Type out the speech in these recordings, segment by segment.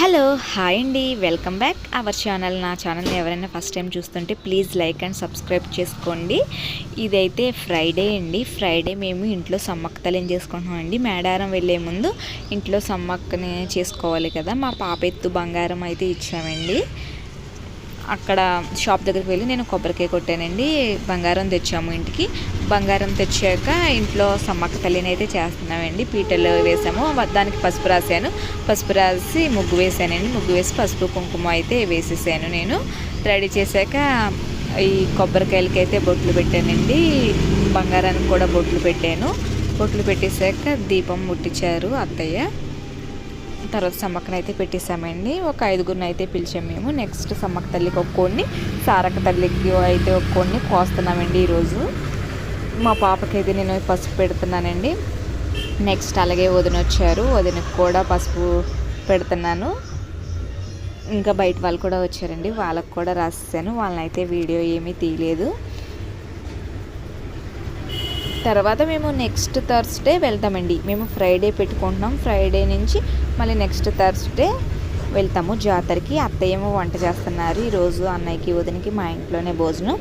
Hello hi అండి. Welcome back. Hour channel నా ఛానల్ని ఎవరైనా ఫస్ట్ టైం చూస్తుంటే ప్లీజ్ లైక్ అండ్ సబ్స్క్రైబ్ చేసుకోండి. ఇదైతే ఫ్రైడే అండి. ఫ్రైడే మేము ఇంట్లో సమ్మక్క తల్లిని చేసుకుంటున్నాం అండి? మేడారం వెళ్ళే ముందు ఇంట్లో సమ్మక్కని చేసుకోవాలి కదా. మా పాప ఎత్తు బంగారం అయితే ఇచ్చామండి. అక్కడ షాప్ దగ్గరికి వెళ్ళి నేను కొబ్బరికాయ కొట్టానండి. బంగారం తెచ్చాము ఇంటికి. బంగారం తెచ్చాక ఇంట్లో సమ్మక్క తల్లిని అయితే చేస్తున్నామండి. పీటలు వేసాము. దానికి పసుపు రాశాను. పసుపు రాసి ముగ్గు వేసానండి ముగ్గు వేసి పసుపు కుంకుమ అయితే వేసేసాను నేను. రెడీ చేశాక ఈ కొబ్బరికాయలకి అయితే బొట్లు పెట్టానండి. బంగారానికి కూడా బొట్లు పెట్టాను. బొట్లు పెట్టేశాక దీపం ముట్టించారు అత్తయ్య. తర్వాత సమ్మక్కనైతే అయితే పెట్టేసామండి ఒక ఐదుగురిని అయితే పిలిచాం మేము. నెక్స్ట్ సమ్మక్క తల్లికి ఒక్కోడిని సారక్క తల్లికి అయితే ఒక కొన్ని కోస్తున్నామండి ఈరోజు. మా పాపకైతే నేను పసుపు పెడుతున్నానండి. నెక్స్ట్ అలాగే వదిన వచ్చారు. వదినకి కూడా పసుపు పెడుతున్నాను. ఇంకా బయట వాళ్ళు కూడా వచ్చారండి. వాళ్ళకు కూడా రాసేసాను. వాళ్ళని అయితే వీడియో ఏమీ తీయలేదు. తర్వాత మేము నెక్స్ట్ థర్స్డే వెళ్తామండి. మేము ఫ్రైడే పెట్టుకుంటున్నాం. ఫ్రైడే నుంచి మళ్ళీ నెక్స్ట్ థర్స్డే వెళ్తాము. జాతరకి అత్తయ్య ఏమో వంట చేస్తున్నారు. ఈరోజు అన్నయ్యకి వదినకి మా ఇంట్లోనే భోజనం.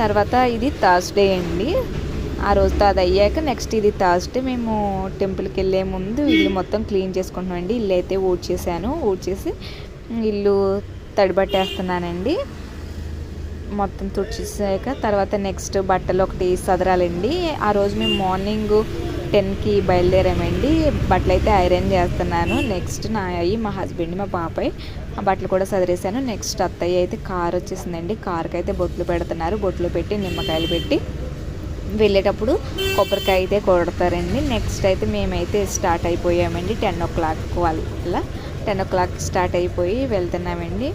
తర్వాత ఇది థర్స్డే అండి. ఆ రోజుతో అది అయ్యాక నెక్స్ట్ ఇది థర్స్డే మేము టెంపుల్కి వెళ్ళే ముందు ఇల్లు మొత్తం క్లీన్ చేసుకుంటున్నాం అండి ఇల్లు అయితే ఊడ్చేసాను. ఊడ్చేసి ఇల్లు తడిబట్టేస్తున్నానండి. మొత్తం తుడిచేసాక తర్వాత నెక్స్ట్ బట్టలు ఒకటి సదరాలండి. ఆ రోజు మేము మార్నింగ్ టెన్కి బయలుదేరామండి. బట్టలు అయితే ఐరన్ చేస్తున్నాను. నెక్స్ట్ నా అయ్యి మా హస్బెండ్ మా పాపయ్య ఆ బట్టలు కూడా సదిరేసాను నెక్స్ట్ అత్తయ్య అయితే కార్ వచ్చేసిందండి. కార్కి అయితే బొట్లు పెడుతున్నారు. బొట్లు పెట్టి నిమ్మకాయలు పెట్టి వెళ్ళేటప్పుడు కొబ్బరికాయ అయితే కొడతారండి. నెక్స్ట్ అయితే మేమైతే స్టార్ట్ అయిపోయామండి. టెన్ ఓ క్లాక్ వల్ల టెన్ ఓ క్లాక్ స్టార్ట్ అయిపోయి వెళ్తున్నామండి.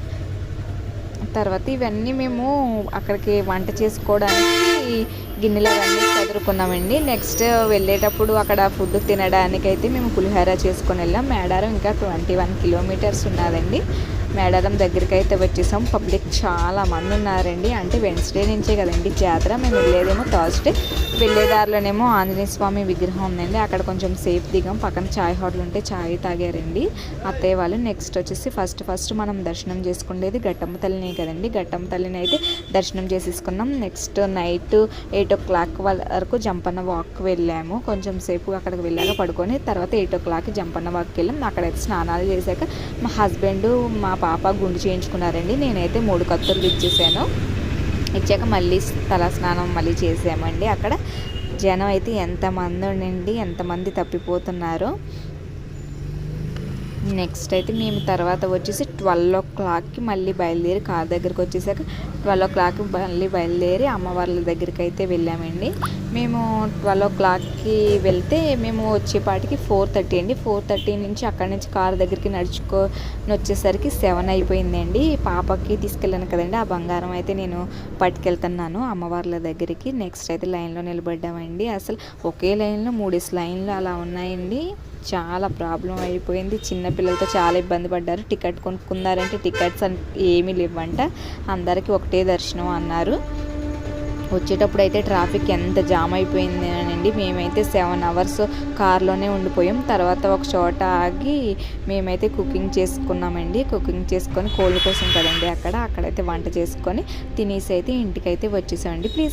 తర్వాత ఇవన్నీ మేము అక్కడికి వంట చేసుకోవడానికి గిన్నెలు అవన్నీ చదువుకున్నామండి నెక్స్ట్ వెళ్ళేటప్పుడు అక్కడ ఫుడ్ తినడానికి అయితే మేము పులిహోర చేసుకొని వెళ్ళాం. మేడారం ఇంకా ట్వంటీ వన్ కిలోమీటర్స్ ఉన్నదండి. మేడారం దగ్గరికి అయితే వచ్చేసాం. పబ్లిక్ చాలా మంది ఉన్నారండి. అంటే వెన్స్డే నుంచే కదండి జాతర. మేము వెళ్ళేదేమో థర్స్డే వెళ్ళేదారిలోనేమో ఆంజనేయ స్వామి విగ్రహం ఉందండి. అక్కడ కొంచెం సేఫ్ దిగాం. పక్కన చాయ్ హోటల్ ఉంటే చాయ్ తాగారండి. అత్తయ్య వాళ్ళు నెక్స్ట్ వచ్చేసి ఫస్ట్ ఫస్ట్ మనం దర్శనం చేసుకునేది గట్టమ్మ తల్లిని కదండి. గట్టమ్మ తల్లిని అయితే దర్శనం చేసేసుకున్నాం. Next night eight o'clock వరకు జంపన్న వాక్ వెళ్ళాము. కొంచెం సేపు అక్కడికి వెళ్ళాక పడుకొని తర్వాత ఎయిట్ ఓ క్లాక్ జంపన్న వాక్కి వెళ్ళాం. అక్కడైతే స్నానాలు చేశాక మా హస్బెండ్ మా పాప గుండు చేయించుకున్నారండి. నేనైతే మూడు కత్తులు ఇచ్చేసాను. ఇచ్చాక మళ్ళీ తల స్నానం మళ్ళీ చేసామండి. అక్కడ జనం అయితే ఎంతమంది ఉండండి ఎంతమంది తప్పిపోతున్నారో. నెక్స్ట్ అయితే మేము తర్వాత వచ్చేసి ట్వెల్వ్ ఓ క్లాక్కి మళ్ళీ బయలుదేరి కార్ దగ్గరికి వచ్చేసాక ట్వెల్వ్ ఓ క్లాక్కి మళ్ళీ బయలుదేరి అమ్మవార్ల దగ్గరికి అయితే వెళ్ళామండి. మేము ట్వెల్వ్ ఓ క్లాక్కి వెళ్తే మేము వచ్చేపాటికి ఫోర్ థర్టీ అండి. ఫోర్ థర్టీ నుంచి అక్కడి నుంచి కార్ దగ్గరికి నడుచుకొని వచ్చేసరికి సెవెన్ అయిపోయిందండి. పాపకి తీసుకెళ్ళాను కదండి. ఆ బంగారం అయితే నేను పట్టుకెళ్తున్నాను అమ్మవార్ల దగ్గరికి. నెక్స్ట్ అయితే లైన్లో నిలబడ్డామండి. అసలు ఒకే లైన్లో మూడేసి లైన్లు అలా ఉన్నాయండి. చాలా ప్రాబ్లం అయిపోయింది. చిన్నపిల్లలతో చాలా ఇబ్బంది పడ్డారు. టికెట్ కొనుక్కున్నారంటే టికెట్స్ ఏమీ లేవంట. అందరికీ ఒకటే దర్శనం అన్నారు. వచ్చేటప్పుడు అయితే ట్రాఫిక్ ఎంత జామ్ అయిపోయింది అండి మేమైతే సెవెన్ అవర్స్ కార్లోనే ఉండిపోయాం. తర్వాత ఒక చోట ఆగి మేమైతే కుకింగ్ చేసుకున్నామండి. కుకింగ్ చేసుకొని కోళ్ళ కోసం కదండి అక్కడ. అక్కడైతే వంట చేసుకొని తినేసి అయితే ఇంటికైతే వచ్చేసామండి. ప్లీజ్